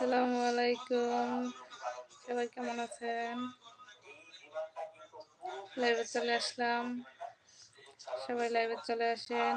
আসসালামু আলাইকুম। সবাই কেমন আছেন? লাইভে চলে আসলাম। সবাই লাইভে চলে আসেন।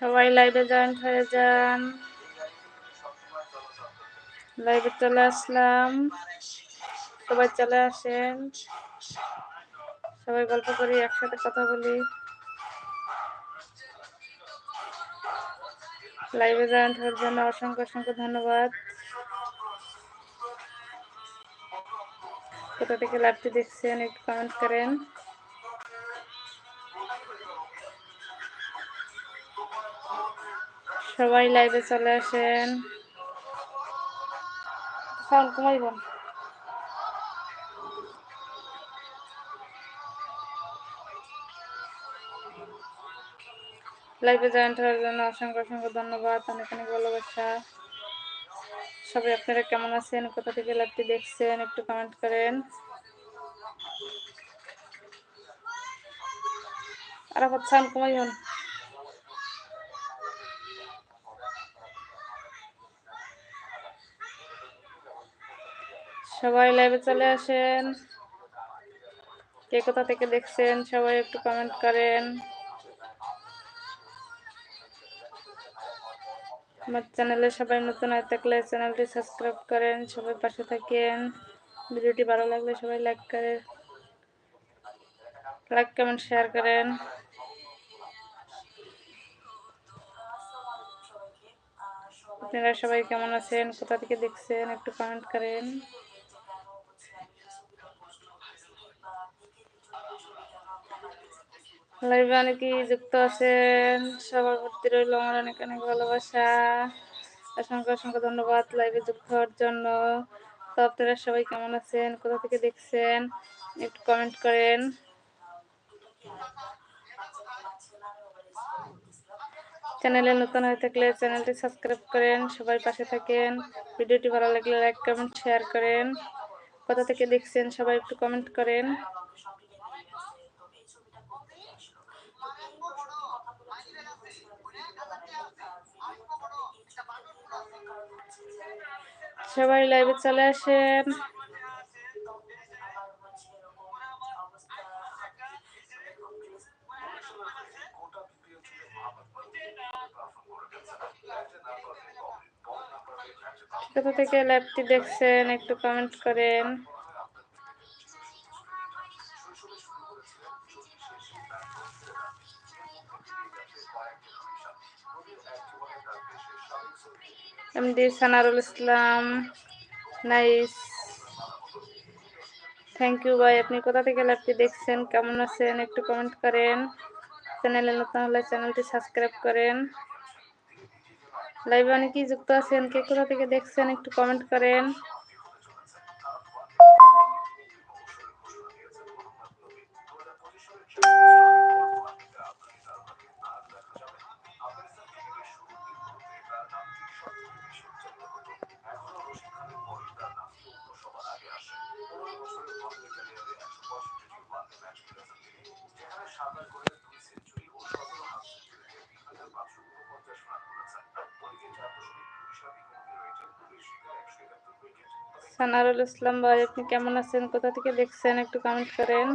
সবাই লাইভে জয়েন্ট হয়ে যান। লাইভে চলে আসলাম। সবাই চলে আসেন। সবাই গল্প করি, একসাথে কথা বলি। লাইভে জয়েন্ট হওয়ার জন্য অসংখ্য অসংখ্য ধন্যবাদ। কোথা থেকে লাইভটি দেখছেন, একটু কমেন্ট করেন। সবাই লাইভে চলে আসেন। সাউন্ড কমাইবেন লাইভে জয়েন্ট হওয়ার জন্য অসংখ্য অসংখ্য ধন্যবাদ, অনেক অনেক ভালোবাসা। সবাই আপনারা কেমন আছেন? কোথা থেকে লাইভটি দেখছেন? একটু কমেন্ট করেন। আর সাউন্ড কমাইবেন সবাই লাইভে চলে আসেন। কে কোথা থেকে দেখছেন, সবাই একটু কমেন্ট করেন। আমার চ্যানেলে সবাই নতুন হয়ে থাকলে চ্যানেলটি সাবস্ক্রাইব করেন, সবাই পাশে থাকেন। ভিডিওটি ভালো লাগলে সবাই লাইক করে লাইক কমেন্ট শেয়ার করেন। আপনারা সবাই কেমন আছেন? কোথা থেকে দেখছেন? একটু কমেন্ট করেন। লাইভে অনেকেই যুক্ত আছেন? সবার প্রতি রইল আমার অনেক অনেক ভালোবাসা। অসংখ্য অসংখ্য ধন্যবাদ লাইভে যুক্ত হওয়ার জন্য। তো আপনারা সবাই কেমন আছেন? কোথা থেকে দেখছেন? একটু কমেন্ট করেন। চ্যানেলে নতুন হয়ে থাকলে চ্যানেলটি সাবস্ক্রাইব করেন, সবাই পাশে থাকেন। ভিডিওটি ভালো লাগলে লাইক কমেন্ট শেয়ার করেন। কোথা থেকে দেখছেন? সবাই একটু কমেন্ট করেন। সবাই লাইভে চলে আসেন। কোথা থেকে ল্যাবটি দেখছেন একটু কমেন্ট করেন। MD Sanarul Islam, nice. Thank you ভাই। আপনি কোথা থেকে লাইভটি দেখছেন? কেমন আছেন? একটু কমেন্ট করেন। চ্যানেলে নতুন হলে চ্যানেলটি সাবস্ক্রাইব করেন। লাইভে অনেকেই যুক্ত আছেন। কে কোথা থেকে দেখছেন? একটু কমেন্ট করেন। সানারুল ইসলাম ভাই, আপনি কেমন আছেন? কোথা থেকে দেখছেন? একটু কমেন্ট করেন।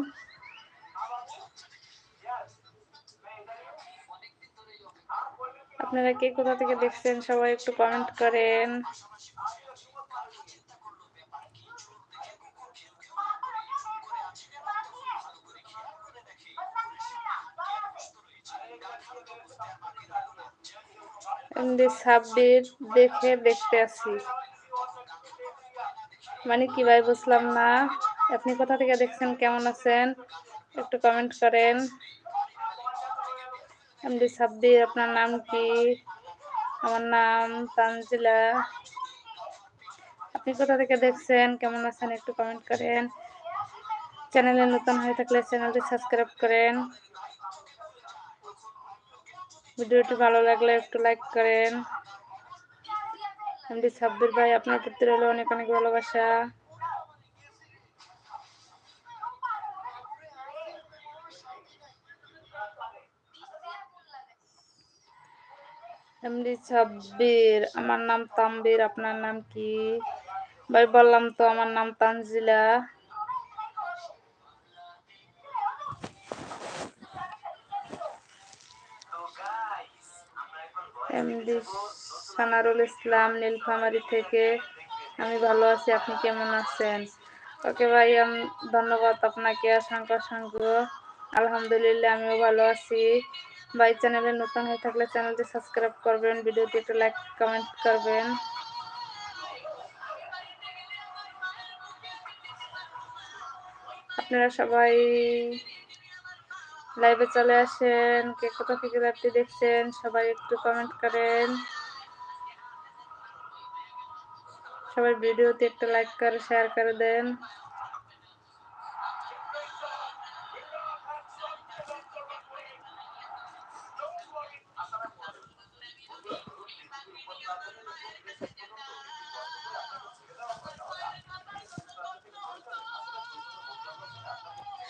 আপনারা কে কোথা থেকে দেখছেন? সবাই একটু কমেন্ট করেন। সাব্বির দেখে দেখতে আছি মানে কি ভাই বুঝলাম না। আপনি কোথা থেকে দেখছেন? কেমন আছেন? একটু কমেন্ট করেন। এমডি সাব্বির, আপনার নাম কি? আমার নাম তানজিলা। আপনি কোথা থেকে দেখছেন? কেমন আছেন? একটু কমেন্ট করেন। চ্যানেলে নতুন হয়ে থাকলে চ্যানেলটি সাবস্ক্রাইব করেন। ভিডিওটি ভালো লাগলে একটু লাইক করেন। এমডি সাব্বির ভাই, আপনার প্রতি রইল অনেক অনেক ভালোবাসা। এমডি সাব্বির আমার নাম তাম্বির আপনার নাম কি? ভাই, বললাম তো আমার নাম তানজিলা। এমডি সানারুল ইসলাম, নীলফামারি থেকে। আমি ভালো আছি, আপনি কেমন আছেন? ওকে ভাই ধন্যবাদ আপনাকে অসংখ্য অসংখ্য। আলহামদুলিল্লাহ, আমিও ভালো আছি। ভাই, চ্যানেলে নতুন হয়ে থাকলে চ্যানেলটি সাবস্ক্রাইব করবেন ভিডিওটি একটু লাইক, কমেন্ট করবেন। আপনারা সবাই লাইভে চলে আসেন, কে কোথা থেকে লাইভটি দেখছেন, সবাই একটু কমেন্ট করেন। সবাই ভিডিওতে একটা লাইক করে শেয়ার করে দেন।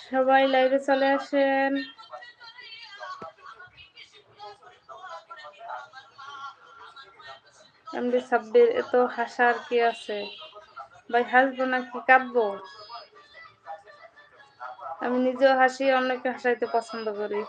সবাই লাইভে চলে আসেন। এমডি সাব্বির এত হাসার কি আছে। ভাই, হাসবো নাকি? কাঁদবো? আমি নিজেও হাসি, অন্যকে হাসাইতে পছন্দ করি।